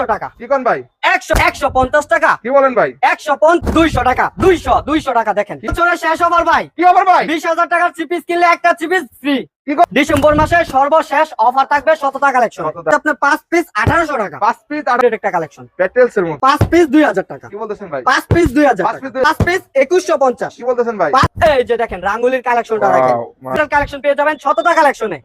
দুইশো টাকা। কি কোন ভাই? একশো একশো পঞ্চাশ টাকা। কি বলেন ভাই? একশো দুইশো টাকা দুইশো দুইশো টাকা দেখেন। পিছনে শেষ হবার ভাই? কি হবার ভাই? বিশ হাজার টাকার চিপিস কিনলে একটা চিপিস ফ্রি ডিসেম্বর মাসে সর্বশেষ অফার থাকবে শতটা কালেকশন আপনার পাঁচ পিস আঠারোশো টাকা। পাঁচ পিস আর একটা কালেকশন পেটেলস এর মধ্যে। পাঁচ পিস দুই হাজার টাকা। কি বলতেছেন ভাই? পাঁচ পিস দুই হাজার পাঁচ টাকা। পিস একুশশো পঞ্চাশ। কি বলতেছেন ভাই? এই যে দেখেন রাঙ্গুলির কালেকশনটা দেখেন। কালেকশন পেয়ে যাবেন শতটা কালেকশনে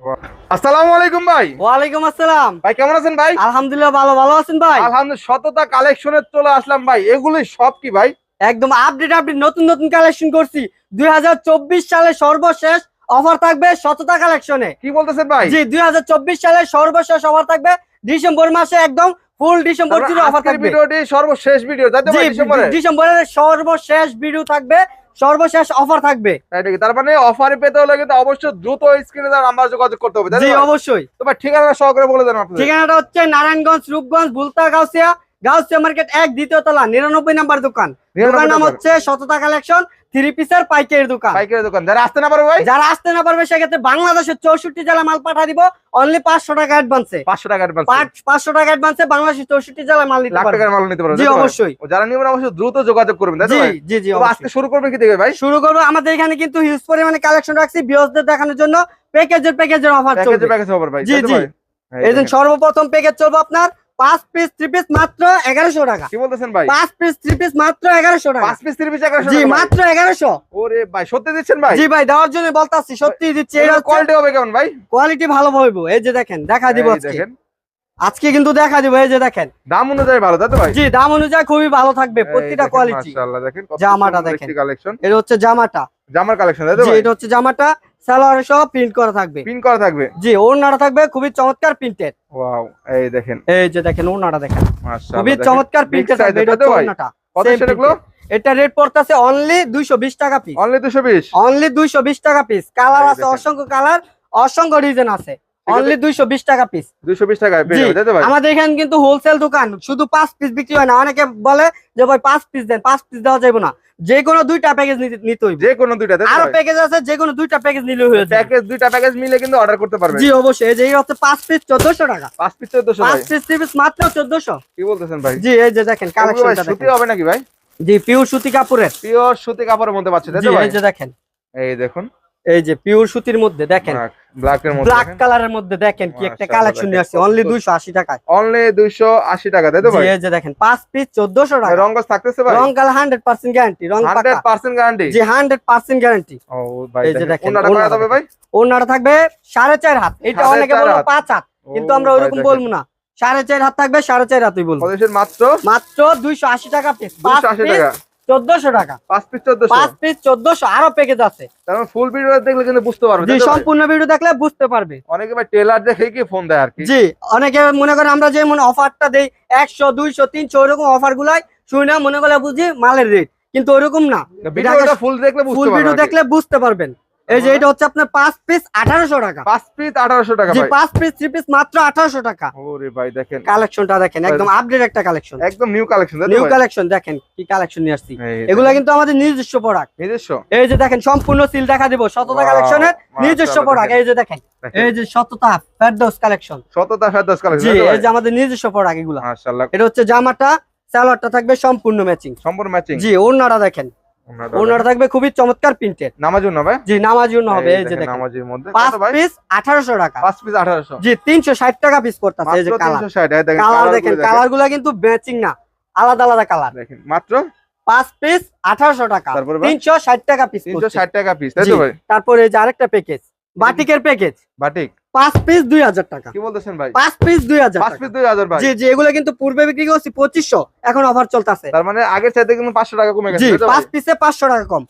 আসসালামু আলাইকুম ভাই। ওয়ালাইকুম আসসালাম। ভাই কেমন আছেন ভাই? আলহামদুলিল্লাহ ভালো ভালো আছেন ভাই? আলহামদুলিল্লাহ শততা কালেকশনে চলে আসলাম ভাই। এগুলি সব কি ভাই? একদম আপডেট আপডেট নতুন নতুন কালেকশন করছি। দুই হাজার চব্বিশ সালে সর্বশেষ অফার থাকবে শতটা কালেকশনে কি বলতেছেন ভাই? জি দুই সালে সর্বশেষ অফার থাকবে। ডিসেম্বর মাসে একদম ফুল ডিসেম্বর জুড়ে অফার থাকবে। ভিডিওটি সর্বশেষ ভিডিও ডিসেম্বরের সর্বশেষ ভিডিও থাকবে সর্বশেষ অফার থাকবে। নাকি? তার মানে অফার পেতে হলে কিন্তু অবশ্যই দ্রুত স্ক্রিনে তার আমরা যোগাযোগ করতে হবে জি অবশ্যই। তো ভাই ঠিকানা সহকারে বলে দেন আপনাদের। ঠিকানাটা হচ্ছে নারায়ণগঞ্জ রূপগঞ্জ বুলতা গাউসিয়া গাউসিয়া মার্কেট এক দ্বিতীয় তলা নিরানব্বই নাম্বার দোকান। দোকান নাম হচ্ছে শততা কালেকশন থ্রি পিসের পাইকারি দোকান। পাইকারি দোকান। যারা আসতে না পারবে যারা আসতে না পারবে সেক্ষেত্রে বাংলাদেশের চৌষট্টি জেলা মাল পাঠা দিব। অনলি পাঁচশো টাকা অ্যাডভান্সে পাঁচশো টাকা অ্যাডভান্স পাঁচশো টাকা অ্যাডভান্স বাংলাদেশের চৌষট্টি জেলায় মাল নিতে পারবে। মাল নিতে পারবে জি? অবশ্যই। যারা নিবেন অবশ্যই দ্রুত যোগাযোগ করবেন জি জি জি আজকে শুরু করবে কি থেকে ভাই? শুরু করব আমাদের এখানে কিন্তু হিউজ পরিমাণে কালেকশন রাখছি বিয়সদের দেখানোর জন্য। প্যাকেজের প্যাকেজের অফার প্যাকেজে চলবে। প্যাকেজ হবে ভাই জি, জি। এই সর্বপ্রথম প্যাকেজ চলবে আপনার। পাঁচ পিস থ্রি পিস মাত্র এগারোশো টাকা। কি বলতেছেন ভাই? পাঁচ পিস থ্রি পিস মাত্র এগারোশো টাকা। পাঁচ পিস থ্রি পিস এগারোশো জি মাত্র এগারোশো। ওরে ভাই সত্যি দিচ্ছেন ভাই? জি ভাই দেওয়ার জন্য বলতাছি সত্যি দিচ্ছি। কোয়ালিটি হবে কেমন ভাই? কোয়ালিটি ভালো হইব। এই যে দেখেন দেখা দিব দেখেন। আজকে কিন্তু দেখা দিব এই যে দেখেন। দাম অনুযায়ী ভালো তাই তো ভাই? জি দাম অনুযায়ী খুবই ভালো থাকবে প্রতিটা কোয়ালিটি মাশাআল্লাহ দেখেন জামাটা দেখেন। কালেকশন এটা হচ্ছে জামাটা। জামার কালেকশন তাই তো জি এটা হচ্ছে জামাটা। সালোয়ার সহ প্রিন্ট করা থাকবে। পিন করা থাকবে? জি ওড়নাটা থাকবে খুবই চমৎকার প্রিন্টেড ওয়াও এই দেখেন। এই যে দেখেন ওড়নাটা দেখেন। মাশাআল্লাহ খুবই চমৎকার প্রিন্টেড থাকবে এটা তো? ওড়নাটা। কত printed। এটা রেট পড়তেছে অনলি 220 টাকা পিস অনলি 220 অনলি 220 টাকা পিস কালার আছে অসংখ্য কালার অসংখ্য ডিজাইন আছে। অনলি 220 টাকা পিস 220 টাকায় পেয়ে যাবে তাই তো ভাই? আমাদের এখানে কিন্তু হোলসেল দোকান শুধু পাঁচ পিস বিক্রি হয় না। অনেকে বলে যে ভাই পাঁচ পিস দেন পাঁচ পিস দেওয়া যাবে না। যে কোনো দুইটা প্যাকেজ নিতে হইবে। যে কোনো দুইটা আরও প্যাকেজ আছে যে কোনো দুইটা প্যাকেজ নিলে হয়ে যাবে। প্যাকেজ দুইটা প্যাকেজ মিলে কিন্তু অর্ডার করতে পারবে। জি অবশ্যই। এই যে হচ্ছে পাঁচ পিস 1400 টাকা। পাঁচ পিস 1400 পাঁচ ভাই পিস পিস মাত্র 1400 কি বলতেছেন ভাই? জি এই যে দেখেন কালেকশনটা সুতি হবে নাকি ভাই? জি পিওর সুতি কাপড়ের। পিওর সুতি কাপড়ের মধ্যে পাচ্ছে তাই তো ভাই এই যে দেখেন। এই দেখুন। এই যে পিওর সুতির মধ্যে দেখেন। ব্ল্যাক মধ্যে কালারের মধ্যে দেখেন কি একটা কালেকশন নিয়ে আসছে। অনলি কত- 280 টাকায়। অনলি 280 টাকা তাই তো ভাই? এই যে দেখেন পাঁচ পিস 1400 টাকা। রংগস থাকতেছে ভাই? রং কালার 100% গ্যারান্টি রং পাকা। 100% গ্যারান্টি জি 100% গ্যারান্টি ও ভাই এই যে দেখেন দেখেন, ওনাটা ওনাটা কত হবে ভাই? ওনাটা থাকবে সাড়ে চার হাত। এটা সাড়ে অনেকে বলব হাত। পাঁচ হাত কিন্তু আমরা ওরকম বলব না। সাড়ে চার হাত থাকবে সাড়ে চার হাতই বলব। মাত্র? মাত্র 280 টাকা পিস 280 টাকা। 1400 টাকা। 5 পিস 1400 পাঁচ পিস 1400 আরও প্যাকেজ আছে। মানে ফুল ভিডিও দেখলে কিন্তু বুঝতে পারবে জি? সম্পূর্ণ ভিডিও দেখলে বুঝতে পারবে। অনেকে ভাই দেখে কি ফোন দেয় আর কি? জি অনেকে মনে করেন আমরা যে মনে অফারটা দেই একশো দুইশো তিনশো ওরকম অফার গুলাই শুনে মনে করে বুঝি মালের রেট কিন্তু ওরকম না। ভিডিওটা ফুল দেখলে ফুল ভিডিও দেখলে বুঝতে পারবেন। এই যে এটা হচ্ছে আপনার পাঁচ পিস আঠারোশো টাকা। 5 পিস 1800 টাকা পাঁচ পিস থ্রি পিস মাত্র আঠারোশো টাকা। ওরে ভাই দেখেন। কালেকশনটা দেখেন একদম আপডেট একটা কালেকশন। একদম নিউ কালেকশন নিউ কালেকশন দেখেন কি কালেকশন নিয়ে আসছি। এগুলা কিন্তু আমাদের নিজস্ব প্রোডাক্ট। নিজস্ব? এই যে দেখেন সম্পূর্ণ সিল দেখা দিব শততা কালেকশনের নিজস্ব প্রোডাক্ট। এই যে দেখেন। এই যে শততা ফেরদৌস কালেকশন। শততা ফেরদৌস কালেকশন? এই যে আমাদের নিজস্ব প্রোডাক্ট এগুলা। মাশাআল্লাহ। এটা হচ্ছে জামাটা সালোয়ারটা থাকবে সম্পূর্ণ ম্যাচিং সম্পূর্ণ ম্যাচিং জি ওড়নাটা দেখেন। ওড়নাটা থাকবে খুবই চমৎকার প্রিন্টেড। নামাজুন ভাই? জি হবে এই যে দেখেন নামাজের মধ্যে। পাঁচ পিস আঠারোশো টাকা। 5 পিস 1800 জি তিনশো ষাট টাকা পিস করতেছে এই যে কালার 360 এই দেখেন কালার দেখেন কালারগুলো গুলা কিন্তু ম্যাচিং না আলাদা আলাদা কালার দেখেন মাত্র? পাঁচ পিস আঠারোশো টাকা তারপরে ভাই? তিনশো ষাট টাকা পিস 360 টাকা পিস তাই তো ভাই? তারপরে এই যে আরেকটা প্যাকেজ বাটিকের প্যাকেজ বাটিক। পাঁচ পিস দুই হাজার টাকা। কি বলতেছেন ভাই? পাঁচ পিস দুই হাজার পাঁচ পিস 2000 ভাই। জি জি এগুলো কিন্তু পূর্বে বিক্রি করছি পঁচিশশো এখন অফার চলতেছে। তার মানে আগের চাইতে কিন্তু 500 টাকা কমে গেছে? পাঁচ পিসে পাঁচশো টাকা কম।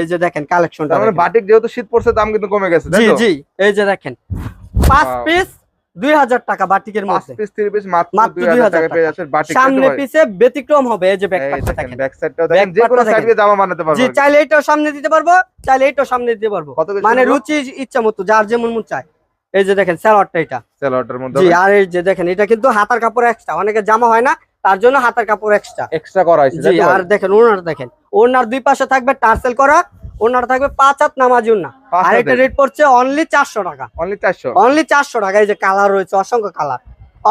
এই যে দেখেন কালেকশনটা মানে বাটিক যেহেতু শীত পড়ছে দাম কিন্তু কমে গেছে জি জি এই যে দেখেন। পাঁচ পিস টাকা বাটিকের 5 মধ্যে পিস 3 পিস মাত্র মাত্র 2000 টাকা পেয়ে যাচ্ছে বাটিক সামনে পিছে ব্যতিক্রম হবে এই যে ব্যাকপ্যাকটা দেখেন ব্যাক সাইডটাও দেখেন যে কোনো সাইড দিয়ে জামা বানাতে পারবে জি চাইলে এইটাও সামনে দিতে পারব চাইলে সামনে দিতে পারব। মানে রুচি ইচ্ছা মতো যার যেমন মন চায়। এই যে দেখেন স্যালোয়ারটা এটা। সেলরটার মধ্যে জি আর এই যে দেখেন এটা কিন্তু হাতার কাপড় এক্সট্রা অনেকে জামা হয় না তার জন্য হাতার কাপড় এক্সট্রা এক্সট্রা করা হয়েছে জি আর দেখেন ওনার দেখেন। ওনার দুই পাশে থাকবে টার্সেল করা ওনার থাকবে পাঁচ হাত নামাজি আর এটা রেট পড়ছে অনলি চারশো টাকা। অনলি 400 অনলি চারশো টাকা। এই যে কালার রয়েছে অসংখ্য কালার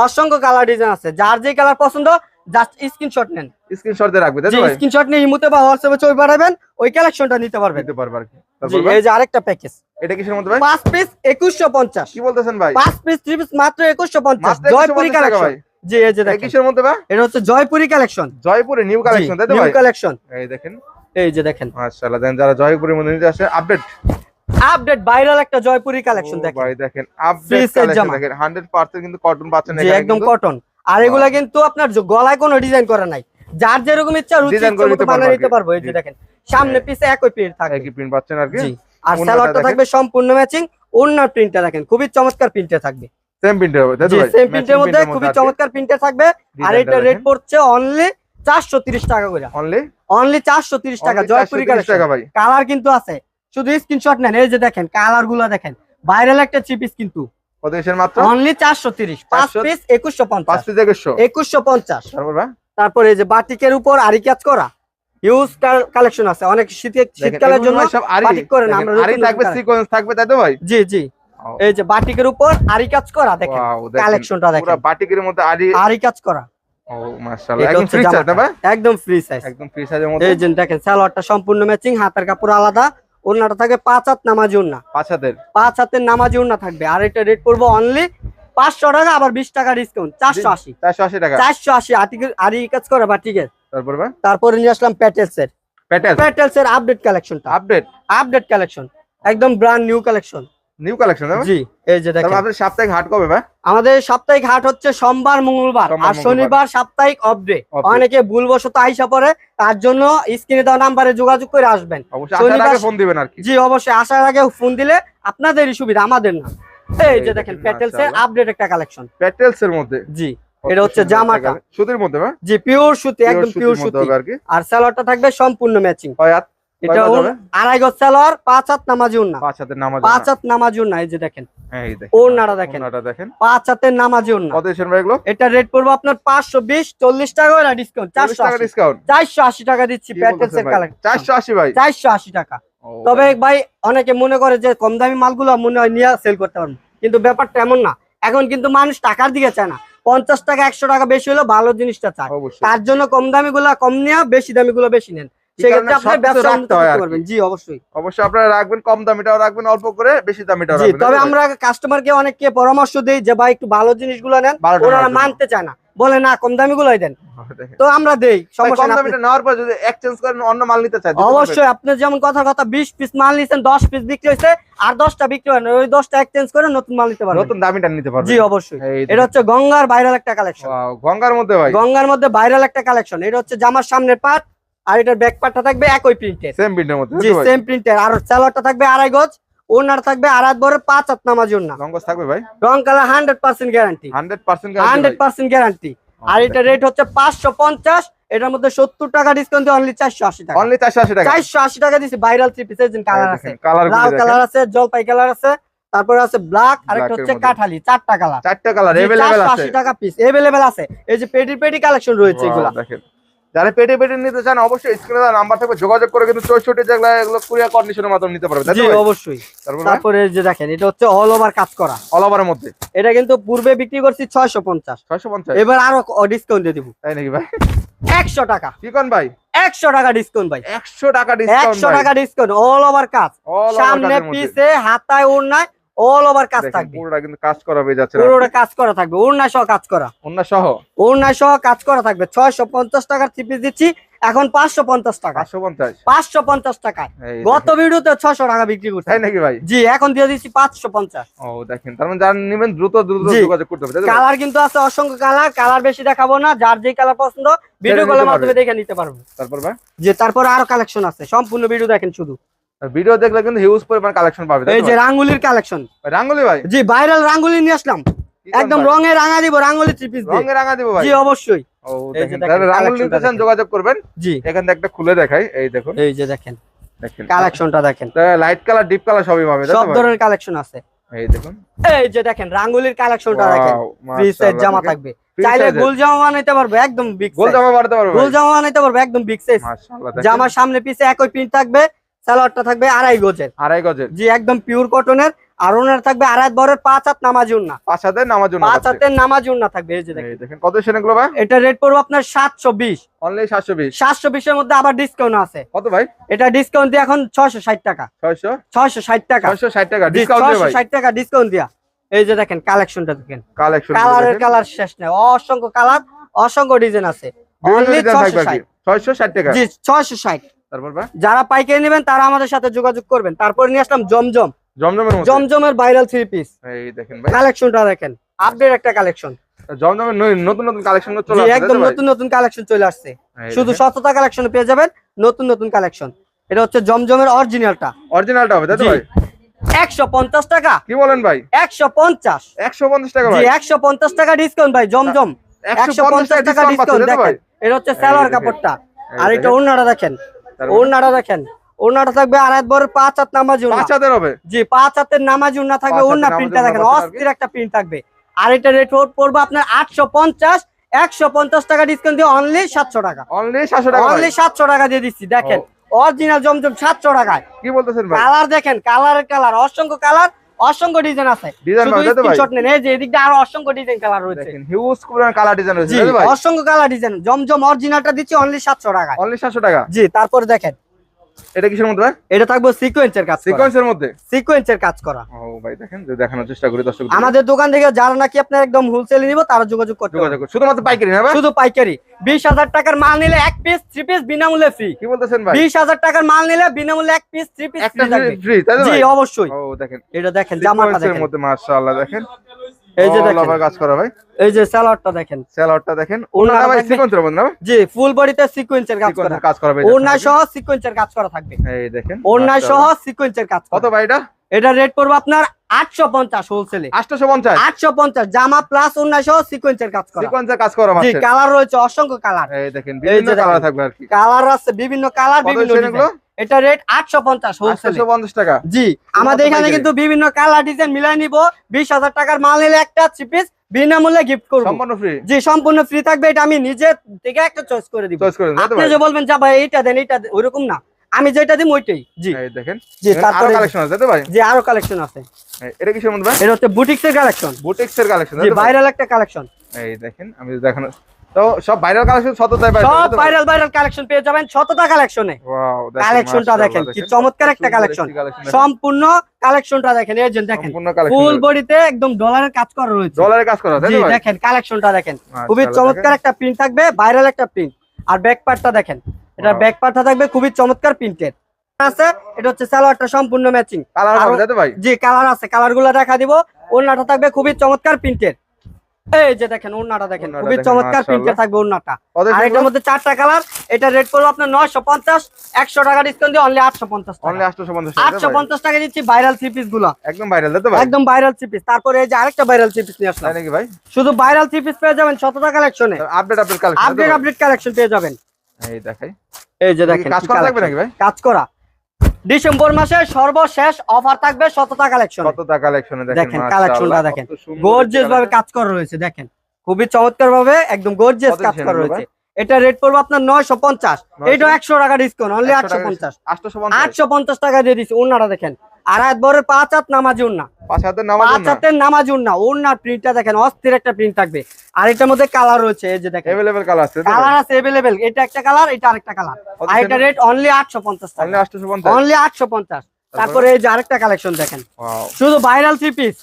অসংখ্য কালার ডিজাইন আছে। যার যে কালার পছন্দ জাস্ট স্ক্রিনশট নেন। স্ক্রিনশট দিয়ে রাখবে তাই জি তো ভাই? স্ক্রিনশট নিয়ে ইমুতে বা হোয়াটসঅ্যাপে ছবি পাঠাবেন ওই কালেকশনটা নিতে পারবেন। তারপর এই যে আরেকটা প্যাকেজ এটা কিসের মধ্যে ভাই? পিস কি বলতেছেন ভাই? পিস পিস মাত্র একুশশো পঞ্চাশ। মাত্র 150 জয়পুরি কালেকশন জি এই যে দেখেন। কিসের মধ্যে ভাই? এটা হচ্ছে জয়পুরি কালেকশন জয়পুরে নিউ কালেকশন তাই তো নিউ কালেকশন এই দেখেন। এই যে দেখেন। মাশাআল্লাহ দেন যারা জয়পুরের মধ্যে নিতে আসে আপডেট আপডেট ভাইরাল একটা জয়পুরি কালেকশন দেখেন। ভাই দেখেন আপডেট কালেকশন দেখেন 100% কিন্তু কটন পাচ্ছেন এখানে একদম কটন আর এগুলা কিন্তু আপনার গলায় কোনো ডিজাইন করা নাই। যার যেরকম ইচ্ছা রুচি ইচ্ছা মতো নিতে পারব বানিয়ে নিতে। পারব। এই যে দেখেন সামনে পিছে একই প্রিন্ট থাকবে। একই প্রিন্ট পাচ্ছেন আর কি। জি আর সালোয়ারটা থাকবে সম্পূর্ণ ম্যাচিং ওন্নার প্রিন্টটা দেখেন খুবই চমৎকার প্রিন্টে থাকবে। সেম প্রিন্টের হবে তাই তো ভাই? সেম প্রিন্টের মধ্যে খুবই চমৎকার প্রিন্টে থাকবে। আর এটা রেট পড়ছে অনলি চারশো তিরিশ টাকা করে। অনলি অনলি চারশো তিরিশ টাকা জয়পুরি কালার কিন্তু আছে। শুধু স্ক্রিনশট নেন এই যে দেখেন কালারগুলো দেখেন। ভাইরাল একটা থ্রি পিস কিন্তু। কত এসের মাত্র? অনলি চারশো তিরিশ পাঁচ 430 পিস একুশশো পাঁচ পঞ্চাশ। পিস একশো একুশশো। পঞ্চাশ। তারপর তারপরে এই যে বাটিকের উপর আরি কাজ করা। ইউজ কালেকশন আছে। অনেক শীতকালের জন্য সব আরি। বাটিক করে না, দেখেন, আমরা আরি থাকবে সিকোয়েন্স থাকবে তাই তো ভাই? জি জি। এই যে বাটিকের উপর আরি কাজ করা দেখেন। কালেকশনটা পুরা দেখেন। বাটিকের মধ্যে আরি আরি কাজ করা। ও মাশাআল্লাহ। একদম ফ্রি সাইজ না ভাই? একদম ফ্রি সাইজ একদম ফ্রি সাইজের মধ্যে? এই যে দেখেন সালোয়ারটা সম্পূর্ণ ম্যাচিং হাতের কাপড় আলাদা ওড়নাটা থাকবে পাঁচ হাত নামাজি ওড়না। পাঁচ হাতের? পাঁচ হাতের নামাজি ওড়না থাকবে। আর এটা রেট করব অনলি পাঁচশো টাকা আবার বিশ টাকা ডিসকাউন্ট চারশো আশি। চারশো আশি টাকা? চারশো আশি আরি কাজ করে বাটিকের তারপর তারপরে নিয়ে আসলাম আপডেট কালেকশনটা আপডেট আপডেট কালেকশন একদম brand new collection new collection জি এই যে দেখেন। সাপ্তাহিক হাট কবে ভাই? আমাদের সাপ্তাহিক হাট হচ্ছে সোমবার মঙ্গলবার আর শনিবার সাপ্তাহিক অফ ডে অনেকে ভুলবশত আইসা তার জন্য স্ক্রিনে দেওয়া নাম্বারে যোগাযোগ করে আসবেন। অবশ্যই আসার শনিবার- আগে ফোন দিবেন আর কি। জি অবশ্যই আসার আগে ফোন দিলে আপনাদেরই সুবিধা আমাদের না। এই যে দেখেন, প্যাটেলস এর আপডেট একটা কালেকশন প্যাটেলস এর মধ্যে? জি এটা হচ্ছে জামাটা। সুতির মধ্যে জি পিওর সুতি একদম পিওর সুতি। আর সালোয়ারটা থাকবে সম্পূর্ণ ম্যাচিং হাত এটা আড়াই গজ সালোয়ার পাঁচ হাত নামাজি উন্না পাঁচ হাতের নামাজ পাঁচ হাত নামাজি উন্না এই যে দেখেন। এই দেখেন। ওড়নাটা দেখেন। পাঁচ হাতের নামাজি উন্না কত এসেন ভাই এটা রেট পড়ব আপনার পাঁচশো বিশ চল্লিশ টাকা করে ডিসকাউন্ট 40 চারশো টাকা ডিসকাউন্ট চারশো আশি টাকা দিচ্ছি প্যাটেলস এর কালেকশন চারশো আশি ভাই। চারশো আশি টাকা। তবে ভাই। অনেকে মনে করে যে কম দামি মালগুলো মনে হয় নিয়ে সেল করতে পারব। কিন্তু ব্যাপারটা এমন না। এখন কিন্তু মানুষ টাকার দিকে চায় না। পঞ্চাশ টাকা একশো টাকা বেশি হলেও ভালো জিনিসটা চায়। তার জন্য কম দামি গুলা কম নেওয়া বেশি দামি গুলো বেশি নেন। সেক্ষেত্রে কারণে ব্যবসা রাখতে উন্নতি করতে পারবেন। জি অবশ্যই। অবশ্যই আপনারা রাখবেন কম দামিটাও রাখবেন অল্প করে বেশি দামিটাও রাখবেন। তবে তাই তো ভাই? আমরা কাস্টমারকে অনেককে পরামর্শ দিই যে ভাই একটু ভালো জিনিসগুলো নেন। ওনারা মানতে চায় না। বলে না কম দামি গুলোই দেন তো আমরা দেই সমস্যা আপনি- নেওয়ার পর যদি এক্সচেঞ্জ করেন অন্য মাল নিতে চাই অবশ্যই আপনি যেমন কথা কথা বিশ পিস মাল নিছেন দশ পিস বিক্রি হয়েছে আর দশটা বিক্রি হয় ওই দশটা এক্সচেঞ্জ করে নতুন মাল নিতে পারবেন। নতুন দামিটা নিতে পারবেন। জি অবশ্যই। এটা হচ্ছে গঙ্গার ভাইরাল একটা কালেকশন গঙ্গার মধ্যে ভাই। গঙ্গার মধ্যে ভাইরাল একটা কালেকশন এটা হচ্ছে জামার সামনের পার্ট আর এটার ব্যাক পার্টটা থাকবে একই প্রিন্টের সেম প্রিন্টের মধ্যে জি সেম প্রিন্টের আর সালোয়ারটা থাকবে আড়াই গজ ওনার থাকবে আড়াই বড় পাঁচ হাত নামাজ গঙ্গস থাকবে ভাই? রং colour hundred percent guarantee hundred percent hundred percent guarantee আর এটা রেট হচ্ছে পাঁচশো পঞ্চাশ এটার মধ্যে সত্তর টাকা ডিসকাউন্ট অনলি চারশো আশি টাকা। অনলি চারশো আশি টাকা। চারশো আশি টাকা দিচ্ছি ভাইরাল থ্রি পিসের কালার আছে। লাল কালার আছে জলপাই কালার আছে তারপরে আছে ব্ল্যাক আর একটা হচ্ছে কাঠালি চারটা কালার চারটা কালার এভেলেবেল আছে। আশি টাকা পিস এভেলেবেল আছে। এই যে পেটি পেটি কালেকশন রয়েছে এগুলা। দেখেন। যারা পেটে পেটে নিতে চান অবশ্যই স্ক্রিনে নাম্বার থাকবে যোগাযোগ করে কিন্তু চৌষট্টি যেগুলো এগুলো কুরিয়ার কন্ডিশনের মাধ্যমে নিতে পারবে জি অবশ্যই। তারপরে? যে দেখেন এটা হচ্ছে অল ওভার কাজ করা। অল ওভারের মধ্যে? এটা কিন্তু পূর্বে বিক্রি করছি ছয়শো পঞ্চাশ। ছয়শো পঞ্চাশ? এবার আরও ডিসকাউন্ট দিয়ে দিব। তাই নাকি ভাই? একশো টাকা। কি কোন ভাই? একশো টাকা ডিসকাউন্ট ভাই। একশো টাকা ডিসকাউন্ট একশো টাকা ডিসকাউন্ট অল ওভার কাজ। সামনে পিছে হাতায় ওড়নায় অল ওভার কাজ থাকবে। পুরোটা কিন্তু কাজ করা হয়ে যাচ্ছে পুরোটা কাজ করা থাকবে। ওড়নায় সহ কাজ করা। অন্য সহ? ওড়নায় সহ কাজ করা থাকবে। ছয়শো পঞ্চাশ টাকার চিপিস দিচ্ছি। এখন পাঁচশো পঞ্চাশ টাকা। পাঁচশো পঞ্চাশ? পাঁচশো পঞ্চাশ টাকায় গত ভিডিওতে ছশো টাকা বিক্রি করছে। তাই নাকি ভাই? জি এখন দিয়ে দিচ্ছি পাঁচশো পঞ্চাশ। ও দেখেন তার মানে যারা নেবেন দ্রুত দ্রুত যোগাযোগ করতে হবে? কালার কিন্তু আছে অসংখ্য কালার। কালার বেশি দেখাবো না যার যে কালার পছন্দ। ভিডিও কলের মাধ্যমে দেখে নিতে পারব। তারপর ভাই? যে তারপরে আরও কালেকশন আছে। সম্পূর্ণ ভিডিও দেখেন শুধু। ভিডিও দেখলে কিন্তু হিউজ পরিমাণ কালেকশন পাবে এই যে রাঙ্গুলির কালেকশন রাঙ্গুলি ভাই? জি ভাইরাল রাঙ্গুলি নিয়ে আসলাম। একদম? রঙে রাঙা দিব রাঙ্গুলি থ্রি পিস রঙে রাঙা দিব ভাই। জি অবশ্যই। রাঙ্গুলি। যোগাযোগ করবেন। জি। এখান থেকে একটা খুলে দেখাই এই দেখুন। এই যে দেখেন দেখেন। কালেকশনটা দেখেন। লাইট কালার ডিপ কালার সবই পাবে সব ধরনের কালেকশন আছে। এই দেখুন। এই যে দেখেন রাঙ্গুলির কালেকশনটা দেখেন। ফ্রি সাইজ জামা থাকবে। চাইলে গোল জামা পারবে একদম বিগ গোল জামা বাড়তে পারবে গোল জামা বানাইতে পারবে একদম বিগ সাইজ মাশাআল্লাহ জামার সামনে পিছে একই প্রিন্ট থাকবে সালোয়ারটা থাকবে আড়াই গজের। আড়াই গজের। জি একদম পিওর কটনের আর ওনার থাকবে আড়াই বরের পাঁচ হাত নামাজি উন্না। পাঁচ হাতের নামার জন্য পাঁচ হাতের নামাজি উন্না থাকবে এই যে দেখেন। কত এসেছেন এগুলো ভাই? এটা রেট পড়বে আপনার সাতশো বিশ। অনলি সাতশো বিশ। এর মধ্যে আবার ডিসকাউন্ট আছে। কত ভাই? এটা ডিসকাউন্ট দিয়ে এখন ছয়শো ষাট টাকা। ছয়শো? ছয়শো ষাট টাকা। ছয়শো ষাট টাকা ডিসকাউন্ট দিয়ে ভাই। ষাট টাকা ডিসকাউন্ট দিয়া। এই যে দেখেন কালেকশনটা দেখেন। কালেকশন কালারের কালার শেষ নেই। অসংখ্য কালার অসংখ্য ডিজাইন আছে। আর 660 ছয়শো ষাট টাকা। জি ছয়শো ষাট। তারপর ভাই? যারা পাইকারি নেবেন তারা আমাদের সাথে যোগাযোগ করবেন। তারপর নিয়ে আসলাম জমজম। জমজমের জমজমের ভাইরাল থ্রি পিস এই দেখেন ভাই। কালেকশনটা দেখেন। আপডেট একটা কালেকশন। জমজমের নতুন নতুন কালেকশন চলে আসছে একদম? নতুন নতুন কালেকশন চলে আসছে। শুধু দেখেন। সততা কালেকশন পেয়ে যাবেন নতুন নতুন কালেকশন। এটা হচ্ছে জমজমের অরিজিনালটা অরিজিনালটা হবে তাই ভাই? একশো পঞ্চাশ টাকা। কি বলেন ভাই? একশো পঞ্চাশ। একশো পঞ্চাশ টাকা ভাই। একশো পঞ্চাশ টাকা ডিসকাউন্ট ভাই জমজম। একশো পঞ্চাশ টাকা ডিসকাউন্ট দেখেন। এটা হচ্ছে সালোয়ার কাপড়টা। আর এটা দেখেন। ওড়নাটা দেখেন। তারপর? ওড়নাটা দেখেন ওড়নাটা থাকবে আড়াই বড় পাঁচ হাত নামাজ পাঁচ হাতের হবে? জি পাঁচ হাতের নামাজ ওড়না থাকবে ওড়না প্রিন্টটা দেখেন অস্থির একটা প্রিন্ট থাকবে। আর এটা রেট পড়বে আপনার আটশো পঞ্চাশ একশো পঞ্চাশ টাকা ডিসকাউন্ট দিয়ে অনলি সাতশো টাকা। অনলি সাতশো টাকা অনলি সাতশো টাকা দিয়ে দিচ্ছি দেখেন। অরিজিনাল জমজম সাতশো টাকায়। কি বলতেছেন কালার দেখেন কালারের কালার অসংখ্য কালার অসংখ্য ডিজাইন আছে? স্ক্রিনশট নেন এই যে আরও অসংখ্য ডিজাইন কালার রয়েছে। দেখেন হিউজ কালার ডিজাইন রয়েছে ভাই? অসংখ্য কালার ডিজাইন জমজম অরিজিনালটা দিচ্ছি অনলি সাতশো টাকা অনলি সাতশো টাকা। জি তারপরে দেখেন এটা কিসের মধ্যে এটা থাকবে সিকোয়েন্সের কাজ সিকোয়েন্সের মধ্যে? সিকোয়েন্সের কাজ করা। ও ভাই দেখেন যদি দেখানোর চেষ্টা করি দর্শক আমাদের দোকান থেকে যারা নাকি আপনার একদম হোলসেলে নিব তারা যোগাযোগ করতে যোগাযোগ শুধুমাত্র পাইকারি না ভাই? শুধু পাইকারি। বিশ হাজার টাকার মাল নিলে এক পিস থ্রি পিস বিনামূল্যে ফ্রি কি বলতেছেন ভাই? বিশ হাজার টাকার মাল নিলে বিনামূল্যে এক পিস থ্রি পিস ফ্রি জি অবশ্যই। ও দেখেন। এটা দেখেন জামাটা দেখেন। মধ্যে মাশাআল্লাহ দেখেন। এই যে দেখেন। কাজ করা ভাই। এই যে স্যালাডটা দেখেন। সেলরটা দেখেন। ওনাটা ভাই সিকোয়েন্সের মধ্যে না? জি ফুল বডিতে সিকোয়েন্সের কাজ করা। কাজ করা ভাই ওড়না সহ সিকোয়েন্সের কাজ করা থাকবে। এই দেখেন ওড়না সহ সিকোয়েন্সের কাজ কত ভাই এটা? এটা রেট পড়বে আপনার আটশো পঞ্চাশ হোলসেলে 850 আটশো পঞ্চাশ জামা প্লাস ওড়না সহ সিকোয়েন্সের কাজ করা। সিকোয়েন্সের কাজ করা জি কালার রয়েছে অসংখ্য কালার এই দেখেন এই বিভিন্ন কালার থাকবে আর কি। কালার আছে বিভিন্ন কালার বিভিন্ন এটা রেট আটশো পঞ্চাশ 850 টাকা। জি আমাদের এখানে কিন্তু বিভিন্ন কালার ডিজাইন মিলাই নিব। বিশ হাজার টাকার মাল নিলে একটা পিস বিনামূল্যে গিফট করব। সম্পূর্ণ ফ্রি জি সম্পূর্ণ ফ্রি থাকবে। এটা আমি নিজে থেকে একটা চয়েস করে দিব। চয়েস করে আপনি যে বলবেন যা ভাই এইটা দেন এইটা ওইরকম না। আমি যেটা দিব ওইটাই। জি। দেখেন। জি তারপরে কালেকশন আছে তাই ভাই? জি আরও কালেকশন আছে। এটা কিসের মধ্যে ভাই? এটা হচ্ছে বুটিক্স এর কালেকশন বুটিক্স এর কালেকশন জি ভাইরাল একটা কালেকশন এই দেখেন আমি দেখানো তো সব ভাইরাল কালেকশন শত সব ভাইরাল ভাইরাল কালেকশন পেয়ে যাবেন শতটা কালেকশনে কালেকশনটা দেখেন কি চমৎকার একটা কালেকশন সম্পূর্ণ কালেকশনটা দেখেন এই যে দেখেন ফুল বডিতে একদম ডলারের কাজ করা রয়েছে। ডলারের কাজ করা জি দেখেন কালেকশনটা দেখেন। খুবই চমৎকার একটা প্রিন্ট থাকবে ভাইরাল একটা প্রিন্ট আর ব্যাক পার্টটা দেখেন এটা. ব্যাক পার্টটা থাকবে খুবই চমৎকার প্রিন্টের আছে এটা হচ্ছে সালোয়ারটা সম্পূর্ণ ম্যাচিং কালার ভাই? জি কালার আছে কালারগুলো দেখা দিব। ওড়নাটা থাকবে খুবই চমৎকার প্রিন্টের এই যে দেখেন ওড়নাটা দেখেন খুবই চমৎকার মাশাআল্লাহ। থাকবে ওড়নাটা। আর এটার মধ্যে চারটা কালার এটা রেট পড়বে আপনার নয়শো পঞ্চাশ একশো টাকা ডিসকাউন্ট দিয়ে অনলি আটশো পঞ্চাশ অনলি 850 টাকা আটশো তাই ভাই? পঞ্চাশ টাকা দিচ্ছি ভাইরাল থ্রি পিসগুলো। একদম ভাইরাল ভাই? একদম ভাইরাল থ্রি পিস তারপরে এই যে আরেকটা ভাইরাল থ্রি পিস নিয়ে আসলাম। নাকি ভাই? শুধু ভাইরাল থ্রি পিস পেয়ে যাবেন শতটা কালেকশনে update update collection update update collection পেয়ে যাবেন। এই দেখাই। এই যে দেখেন দেখেন কাজ করা থাকবে নাকি ভাই? কাজ করা। ডিসেম্বর মাসে সর্বশেষ অফার থাকবে শতটা কালেকশন টাকা কালেকশনে দেখেন কালেকশনটা দেখেন। গর্জিয়াস ভাবে কাজ করা রয়েছে দেখেন। খুবই চমৎকার ভাবে একদম গর্জিয়াস কাজ করা রয়েছে। এটা রেট পড়বে আপনার নয়শো পঞ্চাশ। 950 এইটা একশো টাকা ডিসকাউন্ট অনলি 100 আটশো পঞ্চাশ। 850 আটশো পঞ্চাশ টাকা দিয়ে দিচ্ছি উন্নাটা দেখেন। আর এক বরের পাঁচ হাত নামাজি উন্না। পাঁচ হাতের নামাজ পাঁচ হাতের নামাজি উন্না উন্নার প্রিন্টটা দেখেন অস্থির একটা প্রিন্ট থাকবে আর এটার মধ্যে কালার রয়েছে এই যে দেখেন अवेलेबल কালার আছে কালার আছে এভেলেবেল এটা একটা কালার এটা আরেকটা কালার কত আর এটা ছিল? রেট অনলি আটশো পঞ্চাশ টাকা অনলি 850 অনলি আটশো পঞ্চাশ তারপরে এই যে আরেকটা কালেকশন দেখেন ওয়াও শুধু ভাইরাল থ্রি পিস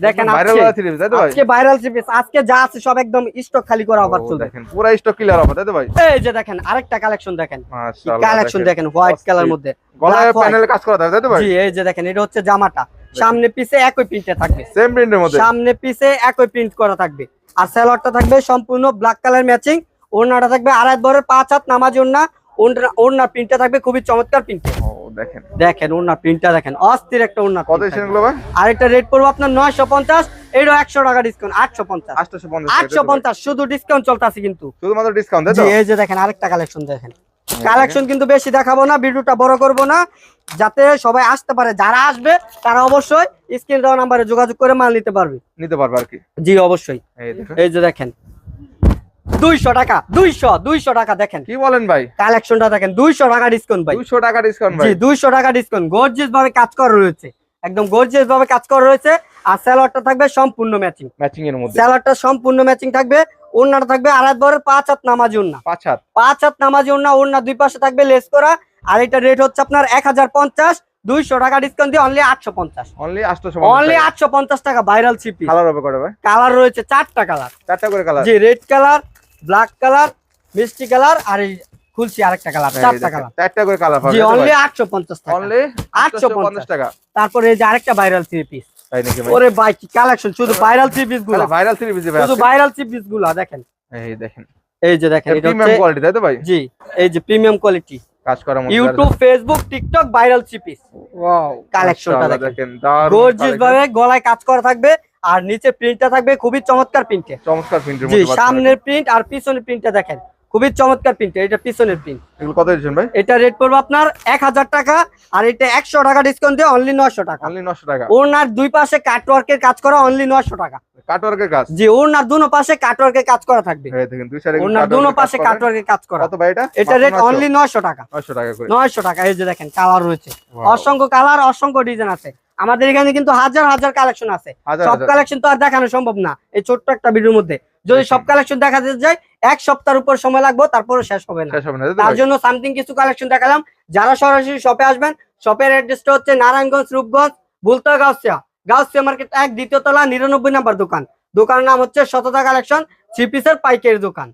দেখেন ভাইরাল আজকে- ওয়ালা থ্রি তাই তো ভাই আজকে ভাইরাল থ্রি পিস আজকে যা আছে সব একদম স্টক খালি করা অফার ও, চলবে দেখেন পুরো স্টক ক্লিয়ার হবে তাই তো ভাই এই যে দেখেন আরেকটা কালেকশন দেখেন মাশাআল্লাহ কালেকশন দেখেন হোয়াইট অস্থির। কালার মধ্যে গলায় black white। প্যানেলে কাজ করা থাকে তাই তো ভাই জি এই যে দেখেন এটা হচ্ছে জামাটা সামনে পিছে একই প্রিন্টে থাকবে। সেম প্রিন্টের মধ্যে। সামনে পিছে একই প্রিন্ট করা থাকবে। আর সালোয়ারটা থাকবে সম্পূর্ণ ব্ল্যাক কালার ম্যাচিং ওড়নাটা থাকবে আড়াই বরের পাঁচ হাত নামাজ ওড়না। ওড়না- প্রিন্টটা থাকবে খুবই চমৎকার প্রিন্টে ও দেখেন। দেখেন ওড়নার প্রিন্টটা দেখেন অস্থির একটা ওড়না কত ভাই আর এটা রেট পড়বে আপনার নয়শো পঞ্চাশ এটা একশো টাকা ডিসকাউন্ট আটশো পঞ্চাশ। 850 আটশো পঞ্চাশ শুধু ডিসকাউন্ট চলতেছে কিন্তু। শুধুমাত্র ডিসকাউন্ট তাই তো? এই যে দেখেন আরেকটা কালেকশন দেখেন। কালেকশন কিন্তু বেশি দেখাবো না ভিডিওটা বড় করব না। যাতে সবাই আসতে পারে যারা আসবে তারা অবশ্যই স্ক্রিন দেওয়া নাম্বারে যোগাযোগ করে মাল নিতে পারবে। নিতে পারবে আর কি? জি অবশ্যই। এই দেখেন। যে দেখেন দুইশো টাকা দুইশো দুইশো টাকা দেখেন। কি বলেন ভাই? কালেকশনটা দেখেন দুইশো টাকা ডিসকাউন্ট ভাই। 200 টাকা ডিসকাউন্ট জি দুইশো টাকা ডিসকাউন্ট গর্জিয়াস ভাবে কাজ করা রয়েছে। একদম গর্জিয়াস ভাবে কাজ করা রয়েছে। আর স্যালোয়ারটা থাকবে সম্পূর্ণ ম্যাচিং ম্যাচিং এর মধ্যে। স্যালোয়ারটা সম্পূর্ণ ম্যাচিং থাকবে। ওড়নাটা থাকবে আড়াই বরের পাঁচ হাত নামাজি ওড়না পাঁচ হাত। পাঁচ হাত নামাজি ওড়না ওড়না দুই পাশে থাকবে লেস করা। আর এটা রেট হচ্ছে আপনার এক হাজার পঞ্চাশ দুইশো টাকা ডিসকাউন্ট দিয়ে অনলি আটশো পঞ্চাশ। অনলি আটশো পঞ্চাশ টাকা। ভাইরাল সিপি কালার হবে কালার রয়েছে চারটা কালার চারটা করে কালার জি রেড কালার ব্ল্যাক কালার মিষ্টি কালার আর এই খুলছি আরেকটা কালার চারটা কালার চারটা করে কালার জি অনলি আটশো পঞ্চাশ টাকা। অনলি আটশো পঞ্চাশ। পঞ্চাশ টাকা। তারপরে এই যে আরেকটা ভাইরাল থ্রি পিস তাই নাকি ভাই? ওরে ভাই কি কালেকশন শুধু ভাইরাল থ্রি পিসগুলো? ভাইরাল থ্রি পিস ভাই শুধু ভাইরাল থ্রি পিসগুলো দেখেন। এই দেখেন। এই যে দেখেন এটা প্রিমিয়াম কোয়ালিটি তাই তো ভাই? জি এই যে প্রিমিয়াম কোয়ালিটি কাজ মধ্যে YouTube Facebook TikTok viral three piece wow কালেকশনটা দেখেন। গর্জিয়াস ভাবে গলায় কাজ করা থাকবে আর নিচে প্রিন্টটা থাকবে খুবই চমৎকার প্রিন্টে চমৎকার প্রিন্টের মধ্যে সামনের প্রিন্ট আর পিছনের প্রিন্টটা দেখেন। খুবই চমৎকার প্রিন্ট এটা পিছনের প্রিন্ট এগুলো কত দিচ্ছেন ভাই? এটা রেট পড়বে আপনার এক হাজার টাকা আর এটা একশো টাকা ডিসকাউন্ট দিয়ে অনলি নশো টাকা। অনলি নশো টাকা। ওনার দুই পাশে কাটওয়ার্কের কাজ করা অনলি নশো টাকা। কাটওয়ার্কের কাজ? জি ওনার দুনো পাশে কাটওয়ার্কের কাজ করা থাকবে। এই দেখেন দুই সাইডে ওনার দুনো পাশে কাটওয়ার্কের কাজ করা। কত ভাই এটা? এটা রেট অনলি নশো টাকা। নশো টাকা করে। নয়শো টাকা এই যে দেখেন কালার রয়েছে। অসংখ্য কালার অসংখ্য ডিজাইন আছে। আমাদের এখানে কিন্তু হাজার হাজার কালেকশন আছে। সব কালেকশন তো আর দেখানো সম্ভব না। এই ছোট্ট একটা ভিডিওর মধ্যে। যদি সব কালেকশন দেখা যায় এক সপ্তাহের উপর সময় লাগবে তারপরে শেষ হবে না। তার জন্য সামথিং কিছু কালেকশন দেখালাম। যারা সরাসরি শপে আসবেন শপের অ্যাড্রেসটা হচ্ছে নারায়ণগঞ্জ রূপগঞ্জ বুলতা গাউসিয়া গাউসিয়া মার্কেট এক দ্বিতীয় তলা নিরানব্বই নাম্বার দোকান। দোকানের নাম হচ্ছে শততা কালেকশন থ্রি পিসের পাইকারি দোকান।